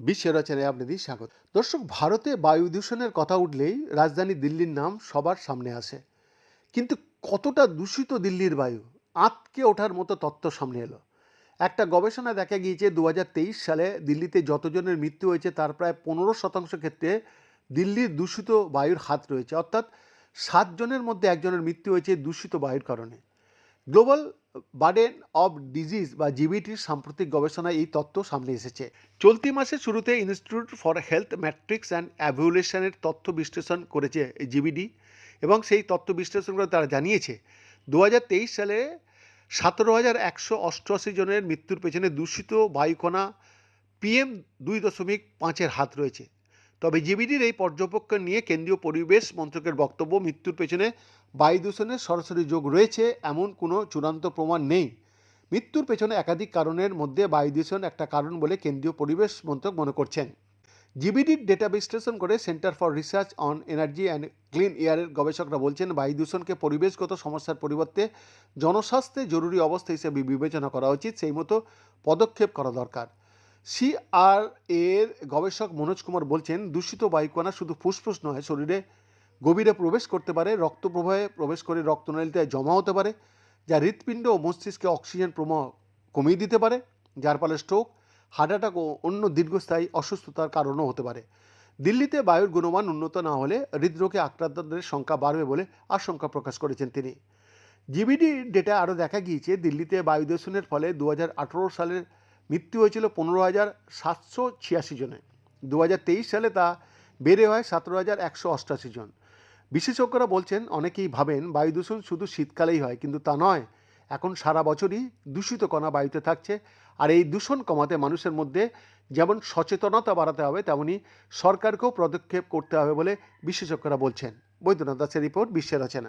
বিশ্ব রচনায় আপনাদের স্বাগত। দর্শক, ভারতে বায়ু দূষণের কথা উঠলেই রাজধানী দিল্লির নাম সবার সামনে আসে। কিন্তু কতটা দূষিত দিল্লির বায়ু? আঁতকে ওঠার মতো তত্ত্ব সামনে এলো। একটা গবেষণা দেখা গিয়েছে দু হাজার তেইশ সালে দিল্লিতে যতজনের মৃত্যু হয়েছে, তার প্রায় পনেরো শতাংশ ক্ষেত্রে দিল্লির দূষিত বায়ুর হাত রয়েছে। অর্থাৎ সাতজনের মধ্যে একজনের মৃত্যু হয়েছে দূষিত বায়ুর কারণে। গ্লোবাল বার্ডেন অব ডিজিজ বা জিবিটির সাম্প্রতিক গবেষণায় এই তথ্য সামনে এসেছে। চলতি মাসের শুরুতে institute for health metrics and অ্যাভুলেশনের তথ্য বিশ্লেষণ করেছে জিবিডি এবং সেই তথ্য বিশ্লেষণ করে তারা জানিয়েছে। দু হাজার তেইশ সালে সতেরো হাজার একশো অষ্টআশি জনের মৃত্যুর পেছনে দূষিত বায়ুকণা পিএম দুই দশমিক পাঁচের হাত রয়েছে। তবে জিবিডির এই পর্যবেক্ষণ নিয়ে কেন্দ্রীয় পরিবেশ মন্ত্রকের বক্তব্য, মৃত্যুর পেছনে বায়ু দূষণের সরাসরি যোগ রয়েছে এমন কোনো চূড়ান্ত প্রমাণ নেই। মৃত্যুর পেছনে একাধিক কারণের মধ্যে বায়ু দূষণ একটা কারণ বলে কেন্দ্রীয় পরিবেশ মন্ত্রক মনে করছেন। জিবিডির ডেটা বিশ্লেষণ করে centre for research on energy and clean এয়ারের গবেষকরা বলছেন বায়ু দূষণকে পরিবেশগত সমস্যার পরিবর্তে জনস্বাস্থ্যে জরুরি অবস্থা হিসেবে বিবেচনা করা উচিত। সেই মতো পদক্ষেপ করা দরকার। সিআর এর গবেষক মনোজ কুমার বলছেন, দূষিত বায়ুকণা শুধু ফুসফুস নয়, শরীরে গভীরে প্রবেশ করতে পারে রক্ত প্রবাহে প্রবেশ করে রক্তনালীতে জমা হতে পারে, যা হৃৎপিণ্ড ও মস্তিষ্কে অক্সিজেন প্রবাহ কমিয়ে দিতে পারে, যার ফলে স্ট্রোক, হার্ট অ্যাটাক ও অন্য দীর্ঘস্থায়ী অসুস্থতার কারণও হতে পারে। দিল্লিতে বায়ুর গুণমান উন্নত না হলে হৃদরোগে আক্রান্তদের সংখ্যা বাড়বে বলে আশঙ্কা প্রকাশ করেছেন তিনি। জিবিডি ডেটা আরও দেখা গিয়েছে, দিল্লিতে বায়ু দূষণের ফলে দু হাজার আঠেরো সালের মৃত্যু হয়েছিল পনেরো হাজার সাতশো ছিয়াশি জনে। দু হাজার তেইশ সালে তা বেড়ে হয় সতেরো হাজার একশো অষ্টাশি জন। বিশেষজ্ঞরা বলছেন, অনেকেই ভাবেন বায়ু দূষণ শুধু শীতকালেই হয়, কিন্তু তা নয়, এখন সারা বছরই দূষিত কণা বায়ুতে থাকছে। আর এই দূষণ কমাতে মানুষের মধ্যে যেমন সচেতনতা বাড়াতে হবে, তেমনি সরকারকেও পদক্ষেপ করতে হবে বলে বিশেষজ্ঞরা বলছেন। বৈদ্যনাথ দাসের রিপোর্ট, বিশ্বের রচনা